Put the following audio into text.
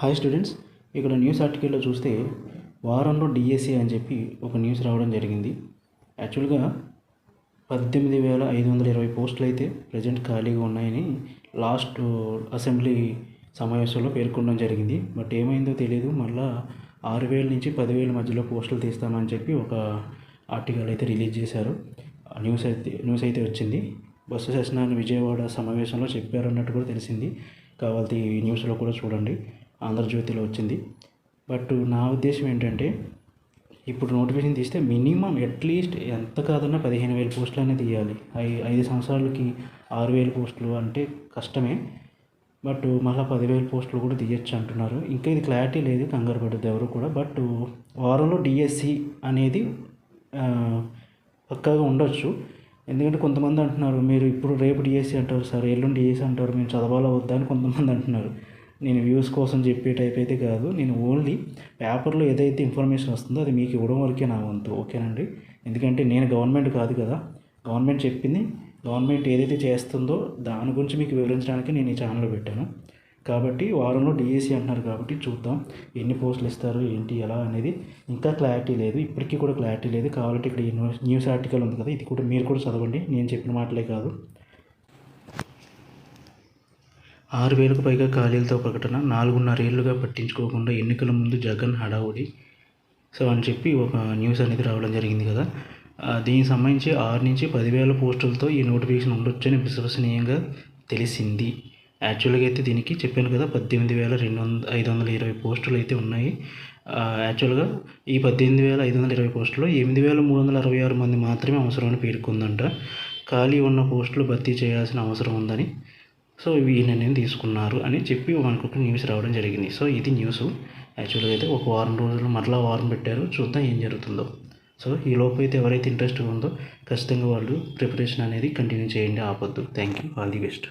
Hi students ఇక్కడ news ఆర్టికల్లో చూస్తే వారంలో డిఎస్సి అని చెప్పి ఒక న్యూస్ రావడం జరిగింది. యాక్చువల్గా పద్దెనిమిది వేల ఐదు వందల ఇరవై పోస్టులు అయితే ప్రజెంట్ ఖాళీగా ఉన్నాయని లాస్ట్ అసెంబ్లీ సమావేశంలో పేర్కొనడం జరిగింది. బట్ ఏమైందో తెలియదు మళ్ళా ఆరు వేల నుంచి పదివేల మధ్యలో పోస్టులు తీస్తామని చెప్పి ఒక ఆర్టికల్ అయితే రిలీజ్ చేశారు. న్యూస్ అయితే న్యూస్ అయితే వచ్చింది. బస్సు సెషన్ విజయవాడ సమావేశంలో చెప్పారన్నట్టు కూడా తెలిసింది. కావాల్సి న్యూస్లో కూడా చూడండి. ఆంధ్రజ్యోతిలో వచ్చింది. బట్ నా ఉద్దేశం ఏంటంటే ఇప్పుడు నోటిఫికేషన్ తీస్తే మినిమం అట్లీస్ట్ ఎంత కాదన్నా పదిహేను వేల పోస్టులు అనేది తీయాలి. ఐ ఐదు సంవత్సరాలకి ఆరు వేల పోస్టులు అంటే కష్టమే. బట్ మళ్ళీ పదివేల పోస్టులు కూడా తీయచ్చు అంటున్నారు. ఇంకా ఇది క్లారిటీ లేదు కంగారు పడద్దు ఎవరు కూడా. బట్ వారంలో డిఎస్సి అనేది పక్కాగా ఉండొచ్చు. ఎందుకంటే కొంతమంది అంటున్నారు మీరు ఇప్పుడు రేపు డిఎస్సి అంటారు సార్ ఎల్లుండి డిఎస్సి అంటారు మేము చదవాలా వద్దా అని కొంతమంది అంటున్నారు. నేను వ్యూస్ కోసం చెప్పే టైప్ అయితే కాదు. నేను ఓన్లీ పేపర్లో ఏదైతే ఇన్ఫర్మేషన్ వస్తుందో అది మీకు ఇవ్వడం వరకే నా వంతు. ఓకేనండి? ఎందుకంటే నేను గవర్నమెంట్ కాదు కదా. గవర్నమెంట్ చెప్పింది. గవర్నమెంట్ ఏదైతే చేస్తుందో దాని గురించి మీకు వివరించడానికి నేను ఈ ఛానల్ పెట్టాను. కాబట్టి వారంలో డిఎస్సి అంటున్నారు కాబట్టి చూద్దాం. ఎన్ని పోస్టులు ఇస్తారు ఏంటి ఎలా అనేది ఇంకా క్లారిటీ లేదు. ఇప్పటికీ కూడా క్లారిటీ లేదు. కావాలంటే ఇక్కడ ఈ న్యూస్ ఆర్టికల్ ఉంది కదా. ఇది కూడా మీరు కూడా చదవండి. నేను చెప్పిన మాటలే కాదు. ఆరు వేలకు పైగా ఖాళీలతో ప్రకటన నాలుగున్నర ఏళ్ళుగా పట్టించుకోకుండా ఎన్నికల ముందు జగన్ హడావుడి. సో అని చెప్పి ఒక న్యూస్ అనేది రావడం జరిగింది కదా. దీనికి సంబంధించి ఆరు నుంచి పదివేల పోస్టులతో ఈ నోటిఫికేషన్ ఉండొచ్చని విశ్వసనీయంగా తెలిసింది. యాక్చువల్గా అయితే దీనికి చెప్పాను కదా పద్దెనిమిది వేల రెండు వంద ఐదు వందల ఇరవై పోస్టులు అయితే ఉన్నాయి. యాక్చువల్గా ఈ పద్దెనిమిది వేల ఐదు వందల ఇరవై పోస్టులో ఎనిమిది వేల మూడు వందల అరవై ఆరు మంది మాత్రమే అవసరమని పేర్కొందంట. ఖాళీ ఉన్న పోస్టులు భర్తీ చేయాల్సిన అవసరం ఉందని సో ఇవి నిర్ణయం తీసుకున్నారు అని చెప్పి మనకు ఒక న్యూస్ రావడం జరిగింది. సో ఇది న్యూస్ యాక్చువల్గా అయితే ఒక వారం రోజులు మరలా వారం పెట్టారు. చూద్దాం ఏం జరుగుతుందో. సో ఈ లోపు అయితే ఎవరైతే ఇంట్రెస్ట్ ఉందో ఖచ్చితంగా వాళ్ళు ప్రిపరేషన్ అనేది కంటిన్యూ చేయండి ఆపొద్దు. Thank you all the best